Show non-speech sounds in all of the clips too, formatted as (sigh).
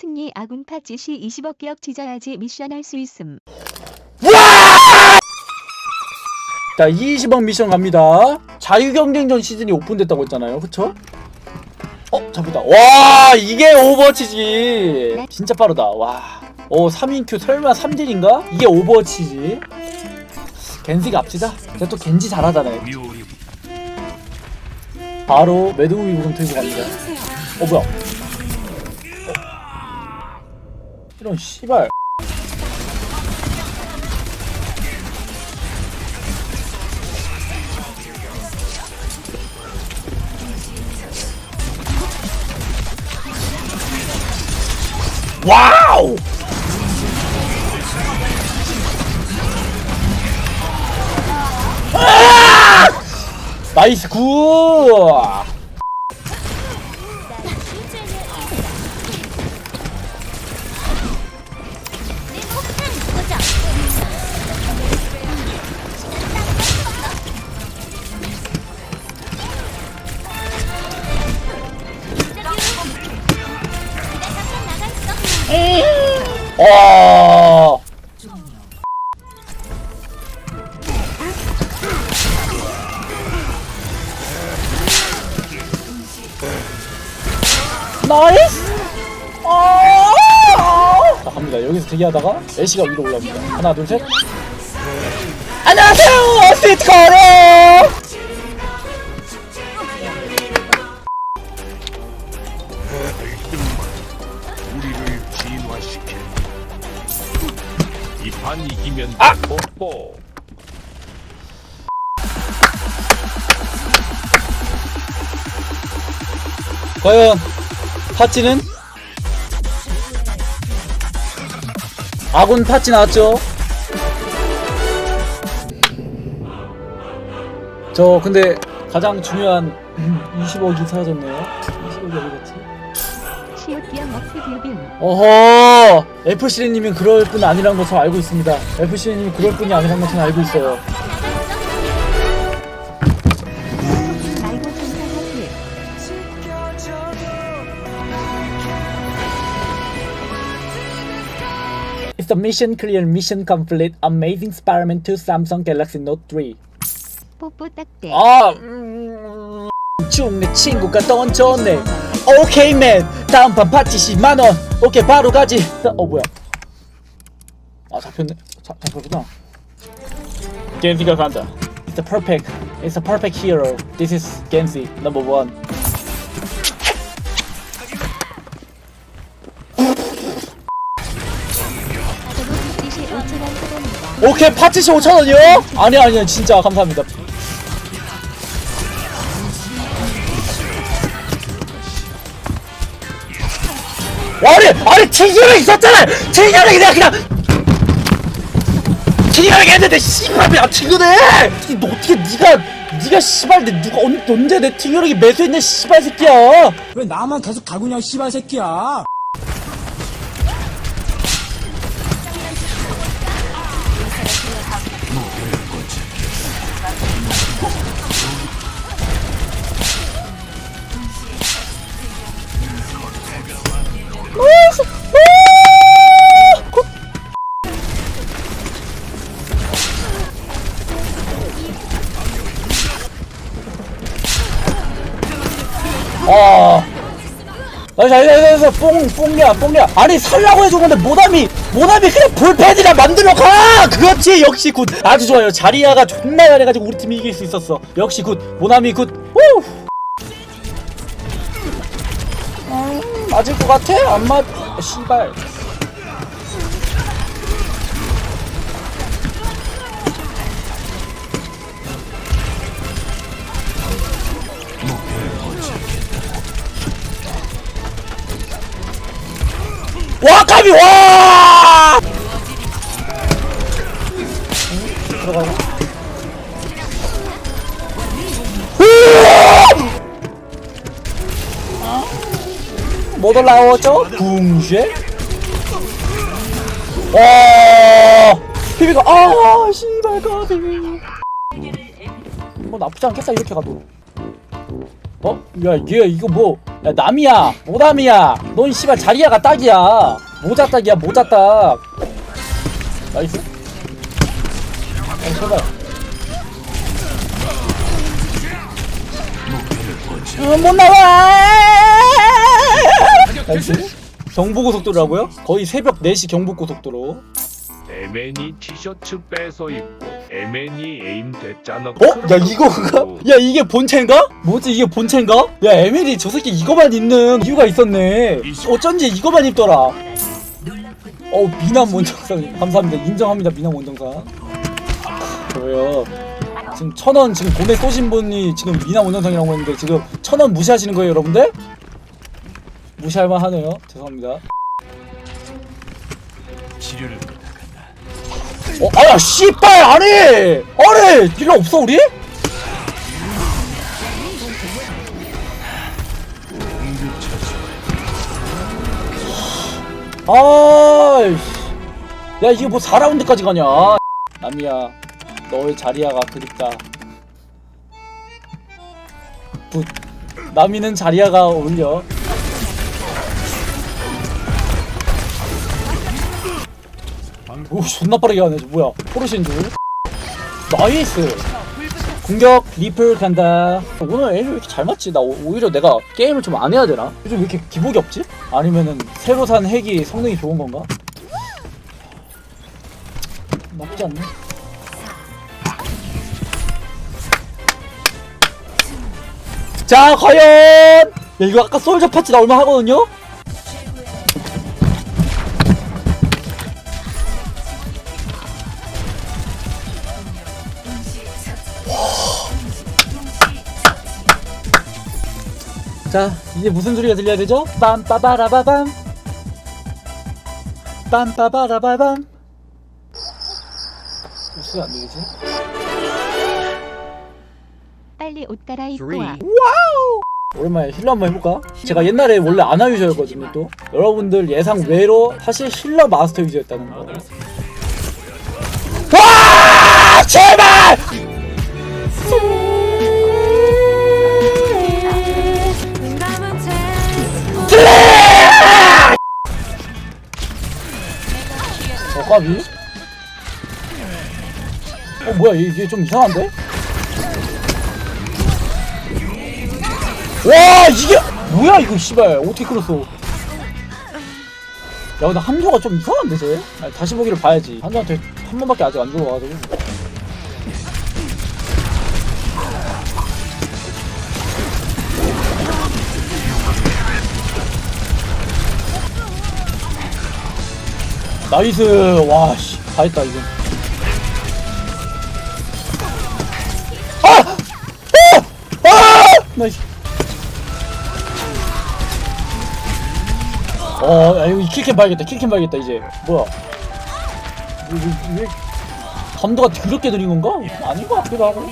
승리 아군 파찌시 20억 기억 지져야지 미션 할 수 있음. 자 20억 미션 갑니다. 자유경쟁전 시즌이 오픈됐다고 했잖아요. 그쵸? 어 잡았다. 와 이게 오버워치지. 진짜 빠르다. 와어 3인큐 설마 3딜인가? 이게 오버워치지. 겐지가 앞지다. 근데 또 겐지 잘하잖아요. 바로 매드무비 부금 들고 갑니다. 어 뭐야 이런 씨발 와우! 아! 나이스 굿! 와! 나이스! 아! 자 갑니다. 여기서 대기하다가 애쉬가 위로 올라옵니다. 하나 둘 셋. 안녕하세요, 스위트카로. 과연 파찌는 아군 파찌 나왔죠? 저 근데 가장 중요한 (clears throat) 20억이 사라졌네요. 20억이 어디 갔지? 어허! FC님은 그럴 분 아니란 것을 알고 있습니다. FC님이 그럴 분이 아니란 것은 알고 있어요. It's the mission clear, mission complete, amazing Spider-Man 2 Samsung Galaxy Note 3. 뽀뽀 딱대. 아, 음, 중내 친구가 던졌네. 오케이 맨, 다음 판 파티 10만 원. 오케이 바로 가지. 어 뭐야? 아 잡혔네. 잡 잡혔구나. 겐지가 간다. It's the perfect. It's a perfect hero. This is Genji number one. 오케이 파티시 5천 원이요? 아니 아니요 진짜 감사합니다. 아니 아니 튀겨이 있었잖아. 튀겨이 내가 그냥 튀겨이 했는데 씨발 왜안 튀겨내? 너 어떻게 네가 네가 씨발 내 누가 언, 언제 내 튀겨이 매수했냐 씨발 새끼야. 왜 나만 계속 가구냐 씨발 새끼야 아. 나이스 나이스 나이스 뽕 뽕이야 뽕이야 아니 살라고 해준 건데 모나미 모나미 그냥 볼펜이나 만들어 가! 그렇지 역시 굿. 아주 좋아요. 자리야가 존나 잘해가지고 우리 팀이 이길 수 있었어. 역시 굿. 모나미 굿. 후! 음, 맞을 것 같아? 안 맞... 아, 씨발. 와 까비 와 못 올라오죠? 붕쉐? 와! 비비가 아 씨발 까비. 뭐 나쁘지 않겠어 이렇게 가도. 어? 야 얘 이거 뭐 야 남이야. 모남이야. 넌 씨발 자리야가 딱이야. 모자 딱이야 모자 딱. 나이스. 아 제발 어, 못 나와 나이스 경부고속도로라고요? 거의 새벽 4시 경부고속도로 에맨이 티셔츠 빼서 입고 에맨이 에임 됐잖아. 어? 야 이거가? 야 이게 본체인가? 뭐지 이게 본체인가? 야 에밀이 저 새끼 이거만 입는 이유가 있었네 어쩐지 이거만 입더라 어 미남 원정상 감사합니다 인정합니다 미남 원정상 저요 지금 천 원 지금 돈에 쏘신 분이 지금 미남 원정상이라고 했는데 지금 천 원 무시하시는 거예요 여러분들? 무시할만 하네요 죄송합니다 치료를 어, 아야, 씨발, 아니! 아니! 필요 없어, 우리? 아이씨. 야, 이게 뭐 4라운드까지 가냐? 남이야, 너의 자리야가 그립다. 붓. 남이는 자리야가 어울려. 오 존나 빠르게 저 뭐야 줄 나이스 공격 리플 간다 오늘 에임이 왜 이렇게 잘 맞지? 나 오- 오히려 내가 게임을 좀 안 해야 되나? 요즘 왜 이렇게 기복이 없지? 아니면은 새로 산 핵이 성능이 좋은 건가? 나쁘지 않네 자 과연 야 이거 아까 솔저 파츠 나 얼마 하거든요? 자 이제 무슨 소리가 들려야 되죠? 빰빠바라바밤 빰빠바라바밤 무슨 안 되겠지? 빨리 옷 갈아입고 와. 오랜만에 힐러 한번 해볼까? 제가 옛날에 원래 아나 유저였거든요 또 여러분들 예상 외로 사실 힐러 마스터 유저였다는 거 와! 제발! 까비? 어 뭐야 얘, 얘좀 이상한데? 와 이게 뭐야 이거 씨발. 어떻게 끌었어? 야 근데 한조가 좀 이상한데 쟤? 아니, 다시 보기를 봐야지. 한조한테 한 번밖에 아직 안 들어와가지고 나이스 와씨 다 했다 이거 아! 아! 아! 나이스 어, 야, 이거 킬캠 봐야겠다. 킬캠 봐야겠다, 이제. 뭐야. 왜, 왜, 왜, 감도가 더럽게 들인 건가? 아닌 것 같기도 하고.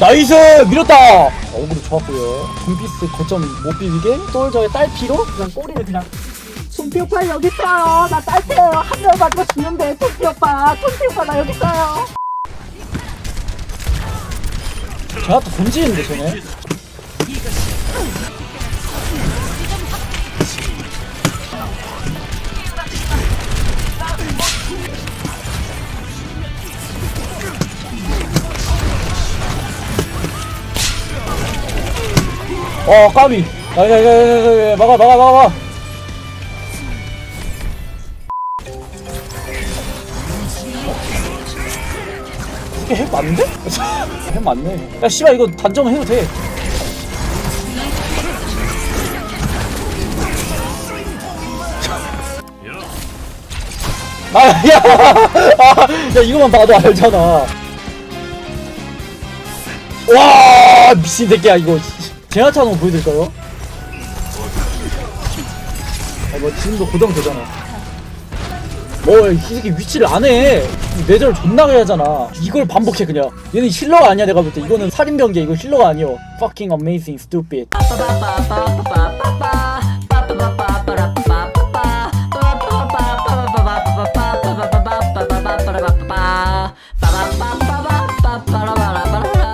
나이스! 밀었다! 어그로 좋았고요 둠피스 거점 못 비비게 솔저의 딸피로 그냥 꼬리를 그냥 손피 오빠 여기 있어요. 나 딸게요. 한명 맞고 죽는데 손피 오빠, 손피 오빠 나 여기 있어요. 제가 또 던지는데 쟤네 어 까비 야야야야야 막아 막아 막아 막아 이게 핵 맞는데? (laughs) 핵 맞네 야 씨발 이거 단정을 해도 돼 (laughs) 아, 야, (laughs) 아, 야, 이거만 봐도 알잖아. 와, 미친 새끼야, 이거. 제나타 한번 보여드릴까요? 아, 뭐, 지금도 고정 되잖아. 뭐, 이 새끼 위치를 안 해. 내절 존나 게 하잖아. 이걸 반복해, 그냥. 얘는 힐러가 아니야, 내가 볼 때. 이거는 살인병기야, 이거 힐러가 아니여. Fucking amazing, stupid.